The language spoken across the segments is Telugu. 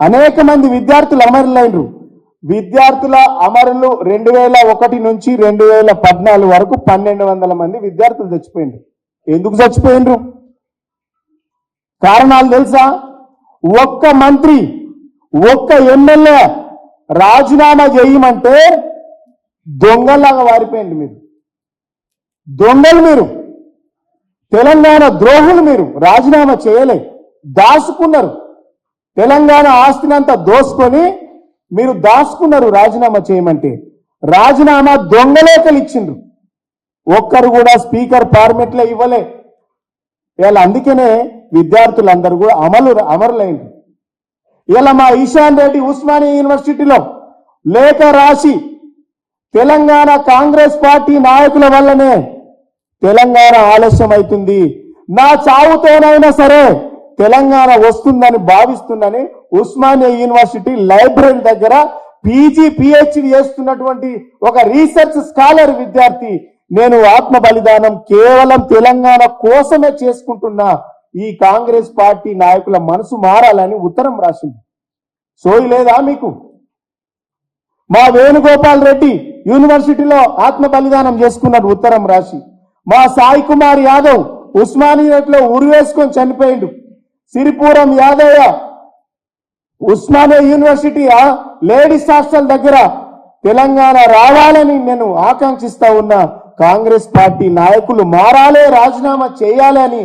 అనేక మంది విద్యార్థులు అమరులైనరు. విద్యార్థుల అమరులు రెండు వేల ఒకటి నుంచి రెండు వేల పద్నాలుగు వరకు పన్నెండు వందల మంది విద్యార్థులు చచ్చిపోయిండ్రు ఎందుకు చచ్చిపోయినరు? కారణాలు తెలుసా? ఒక్క మంత్రి ఒక్క ఎమ్మెల్యే రాజీనామా చేయమంటే దొంగలాగా వారిపోయింది మీరు. దొంగలు మీరు. తెలంగాణ ద్రోహులు మీరు. రాజీనామా చేయలే. దాచుకున్నారు. తెలంగాణ ఆస్తినంతా దోసుకొని మీరు దాచుకున్నారు రాజీనామా చేయమంటే రాజీనామా దొంగలేఖలు ఇచ్చిండ్రు. ఒక్కరు కూడా స్పీకర్ ఫార్మెట్లో ఇవ్వలే. ఇలా అందుకనే విద్యార్థులందరూ కూడా అమలు అమరులైంది ఇలా మా ఈశాన్ రెడ్డి ఉస్మానియా యూనివర్సిటీలో లేఖ రాసి తెలంగాణ కాంగ్రెస్ పార్టీ నాయకుల వల్లనే తెలంగాణ ఆలస్యం అవుతుంది నా చావుతోనైనా సరే తెలంగాణ వస్తుందని భావిస్తుందని ఉస్మానియా యూనివర్సిటీ లైబ్రరీ దగ్గర పీజీ పిహెచ్డి చేస్తున్నటువంటి ఒక రీసెర్చ్ స్కాలర్ విద్యార్థి నేను ఆత్మ బలిదానం కేవలం తెలంగాణ కోసమే చేసుకుంటున్నా ఈ కాంగ్రెస్ పార్టీ నాయకుల మనసు మారాలని ఉత్తరం రాసింది. సోయి లేదా మీకు? మా వేణుగోపాల్ రెడ్డి యూనివర్సిటీలో ఆత్మ బలిదానం చేసుకున్నాడు ఉత్తరం రాసి. మా సాయి కుమార్ యాదవ్ ఉస్మానియాలో ఉరివేసుకొని చనిపోయిండు. Siripuram Yadaiah Osmania university ladies hostel దగ్గర తెలంగాణ రావాలని నేను ఆకాంక్షిస్తా ఉన్నా. కాంగ్రెస్ పార్టీ నాయకులు మారాలే రాజీనామా చేయాలి అని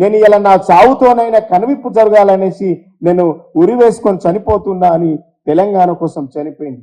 నేను ఇలా నా చావుతోనైనా కనువిప్పు జరగాలనేసి నేను ఉరి వేసుకొని చనిపోతున్నా అని తెలంగాణ కోసం చనిపోయింది.